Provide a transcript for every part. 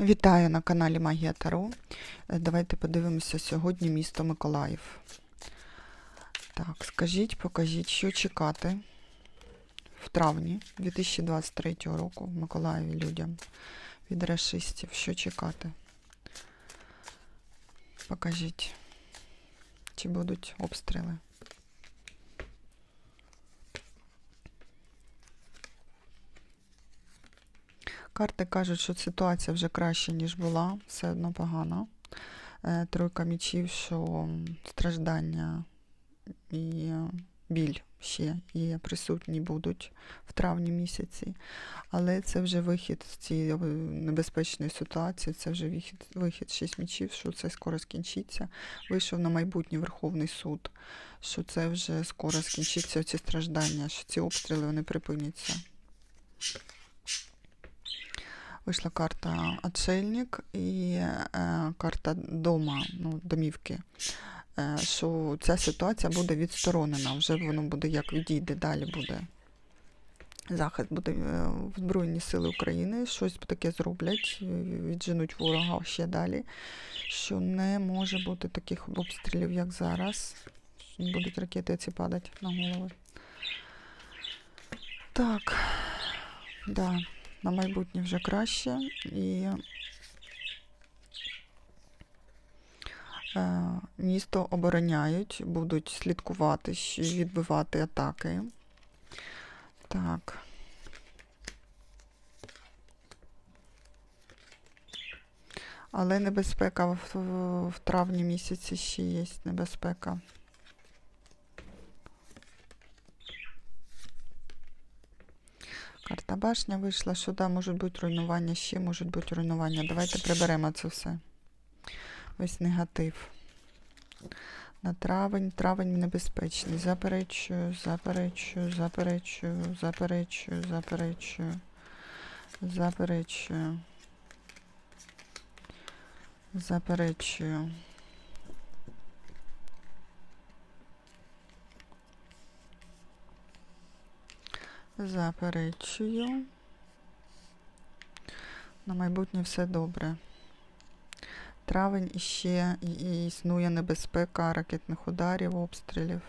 Вітаю на каналі Магія Таро. Е, Давайте подивимося сьогодні місто Миколаїв. Так, скажіть, покажіть, що чекати в травні 2023 року в Миколаєві людям від расистів. Що чекати? Покажіть, чи будуть обстріли. Карти кажуть, що ситуація вже краще, ніж була, все одно погано. Е, Тройка мічів, що страждання і е, біль ще є присутні будуть в травні місяці. Але це вже вихід з цієї е, небезпечної ситуації, це вже вихід, вихід шість мічів, що це скоро скінчиться. Вийшов на майбутній Верховний суд, що це вже скоро скінчиться ці страждання, що ці обстріли вони припиняться. Вийшла карта Отшельник і е, карта дома, ну, домівки. Е, що ця ситуація буде відсторонена, вже воно буде як відійде, далі буде. Захист буде е, в Збройні Сили України, щось таке зроблять, е, відженуть ворога ще далі. Що не може бути таких обстрілів, як зараз. Будуть ракети ці падати на голови. Так, да на майбутнє вже краще. І е, місто обороняють, будуть слідкувати, щ- відбивати атаки. Так. Але небезпека в травні місяці ще є небезпека. Карта башня вийшла, да, можуть бути руйнування, ще можуть бути руйнування. Давайте приберемо це все. Ось негатив. На травень, травень небезпечний. Заперечую, заперечую, заперечую, заперечую, заперечую, заперечую. Заперечую. Заперечую. На майбутнє все добре. Травень іще і- існує небезпека ракетних ударів, обстрілів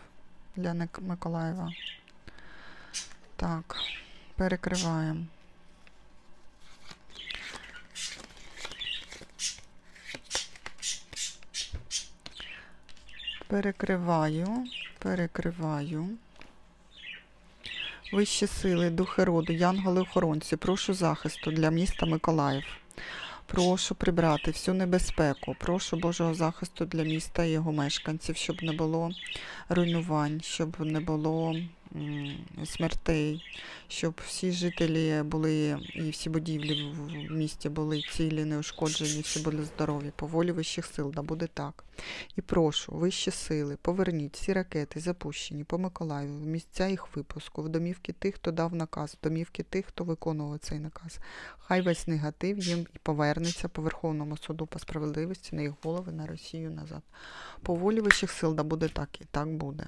для Миколаєва. Так, перекриваємо. Перекриваю, перекриваю. Вищі сили, духи роду, янголи-охоронці, прошу захисту для міста Миколаїв. Прошу прибрати всю небезпеку. Прошу Божого захисту для міста і його мешканців, щоб не було руйнувань, щоб не було смертей, щоб всі жителі були і всі будівлі в місті були цілі, неушкоджені, всі були здорові. По вищих сил, да буде так. І прошу, вищі сили, поверніть всі ракети, запущені по Миколаєву, в місця їх випуску, в домівки тих, хто дав наказ, в домівки тих, хто виконував цей наказ. Хай весь негатив їм і повернеться по Верховному суду по справедливості на їх голови, на Росію назад. По вищих сил, да буде так і так буде.